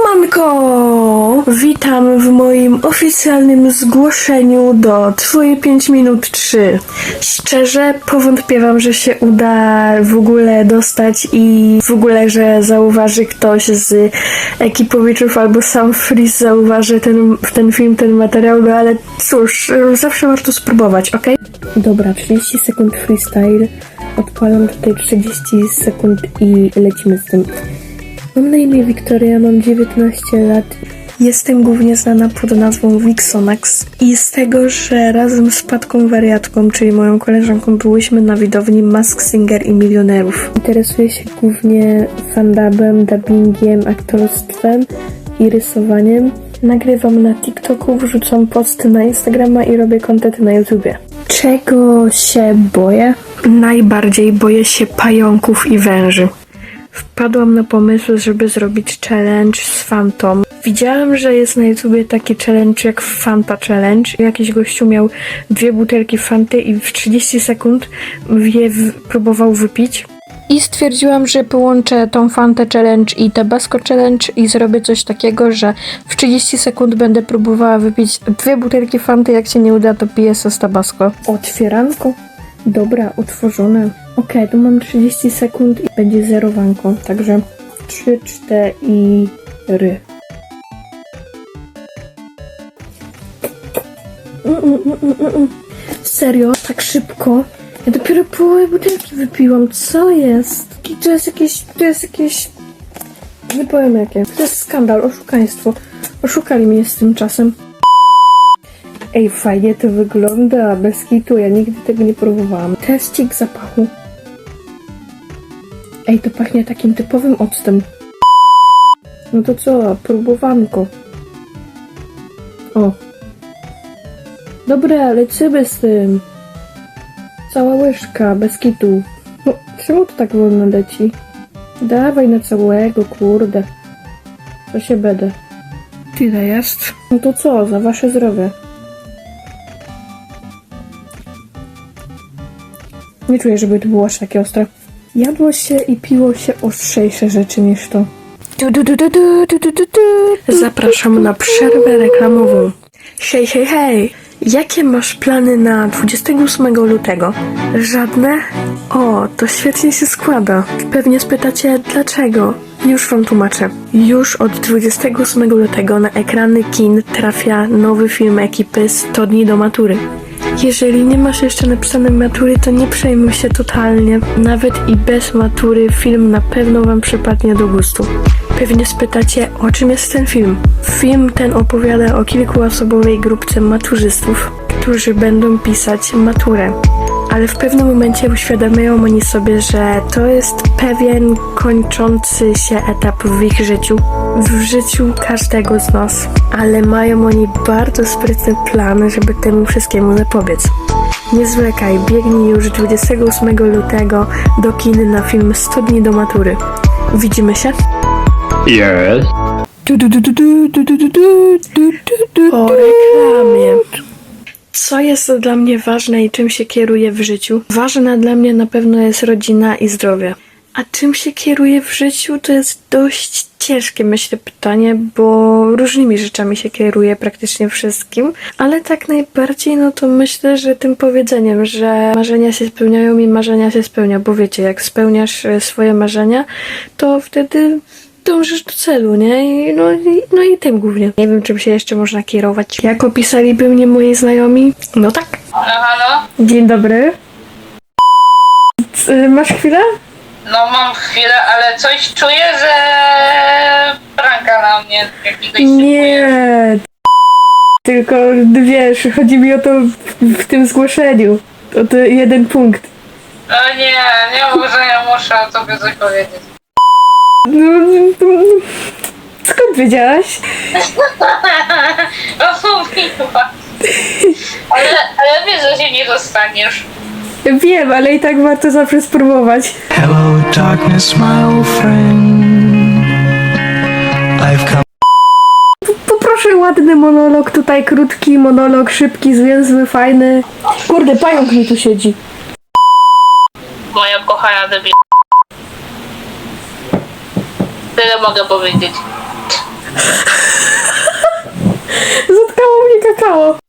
Siemanko! Witam w moim oficjalnym zgłoszeniu do Twoje 5 minut 3. Szczerze powątpiewam, że się uda w ogóle dostać i w ogóle, że zauważy ktoś z ekipowiczów albo sam Freeze zauważy ten, ten film, ten materiał, no ale cóż, zawsze warto spróbować, ok? Dobra, 30 sekund freestyle. Odpalam tutaj 30 sekund i lecimy z tym. Mam na imię Wiktoria, mam 19 lat. Jestem głównie znana pod nazwą Wixonax i z tego, że razem z Patką Wariatką, czyli moją koleżanką, byłyśmy na widowni Mask Singer i Milionerów. Interesuję się głównie fandabem, dubbingiem, aktorstwem i rysowaniem. Nagrywam na TikToku, wrzucam posty na Instagrama i robię content na YouTubie. Czego się boję? Najbardziej boję się pająków i węży. Wpadłam na pomysł, żeby zrobić challenge z Fantom. Widziałam, że jest na YouTubie taki challenge jak Fanta Challenge. Jakiś gościu miał dwie butelki Fanty i w 30 sekund je próbował wypić. I stwierdziłam, że połączę tą Fantę Challenge i Tabasco Challenge i zrobię coś takiego, że w 30 sekund będę próbowała wypić dwie butelki Fanty, jak się nie uda, to piję sos Tabasco. Otwieranko. Dobra, otworzone. Okej, tu mam 30 sekund i będzie zerowanko, także 3, 4. Mm, mm, mm, mm, mm. Serio? Tak szybko? Ja dopiero połowę butelki wypiłam, co jest? I to jest jakieś, to jest jakieś... Nie powiem jakie. To jest skandal, oszukaństwo. Oszukali mnie z tym czasem. Ej, fajnie to wygląda, bez kitu, ja nigdy tego nie próbowałam. Teścik zapachu. Ej, to pachnie takim typowym octem. No to co, próbowanko. O. Dobra, lecimy z tym. Cała łyżka, bez kitu. No, czemu to tak wolno leci? Dawaj na całego, kurde. Co się będę? Tyle jest. No to co, za wasze zdrowie. Nie czuję, żeby to było aż takie ostre. Jadło się i piło się ostrzejsze rzeczy niż to. Zapraszam na przerwę reklamową. Hej, hej, hej! Jakie masz plany na 28 lutego? Żadne? O, to świetnie się składa. Pewnie spytacie dlaczego? Już wam tłumaczę. Już od 28 lutego na ekrany kin trafia nowy film ekipy 100 dni do matury. Jeżeli nie masz jeszcze napisanej matury, to nie przejmuj się totalnie. Nawet i bez matury film na pewno Wam przypadnie do gustu. Pewnie spytacie, o czym jest ten film? Film ten opowiada o kilkuosobowej grupce maturzystów, którzy będą pisać maturę. Ale w pewnym momencie uświadamiają oni sobie, że to jest pewien kończący się etap w ich życiu, w życiu każdego z nas. Ale mają oni bardzo sprytny plan, żeby temu wszystkiemu zapobiec. Nie zwlekaj, biegnij już 28 lutego do kin na film 100 dni do matury. Widzimy się? Yes. Po reklamie. Co jest dla mnie ważne i czym się kieruję w życiu? Ważna dla mnie na pewno jest rodzina i zdrowie. A czym się kieruję w życiu, to jest dość ciężkie, myślę, pytanie, bo różnymi rzeczami się kieruję, praktycznie wszystkim, ale tak najbardziej, no to myślę, że tym powiedzeniem, że marzenia się spełniają i marzenia się spełnia, bo wiecie, jak spełniasz e, swoje marzenia, to wtedy dążysz do celu, nie? I, no, i, no i tym głównie. Nie wiem, czym się jeszcze można kierować. Jak opisaliby mnie moi znajomi? No tak. Halo, halo? Dzień dobry. C- Masz chwilę? No mam chwilę, ale coś czuję, że pranka na mnie jakiegoś szykuje. Nie. Tylko wiesz, chodzi mi o to w, w tym zgłoszeniu. O to jeden punkt. No nie, nie mów, że ja muszę o tobie coś powiedzieć. No, no, skąd wiedziałaś? No mówiła. Ale, ale wiesz, że się nie dostaniesz. Wiem, ale i tak warto zawsze spróbować. Hello, darkness, my old friend. I've come. Poproszę ładny monolog tutaj, krótki monolog, szybki, zwięzły, fajny. Kurde, pająk mi tu siedzi. Moja kochana debil. Tyle mogę powiedzieć. Zatkało mnie kakao.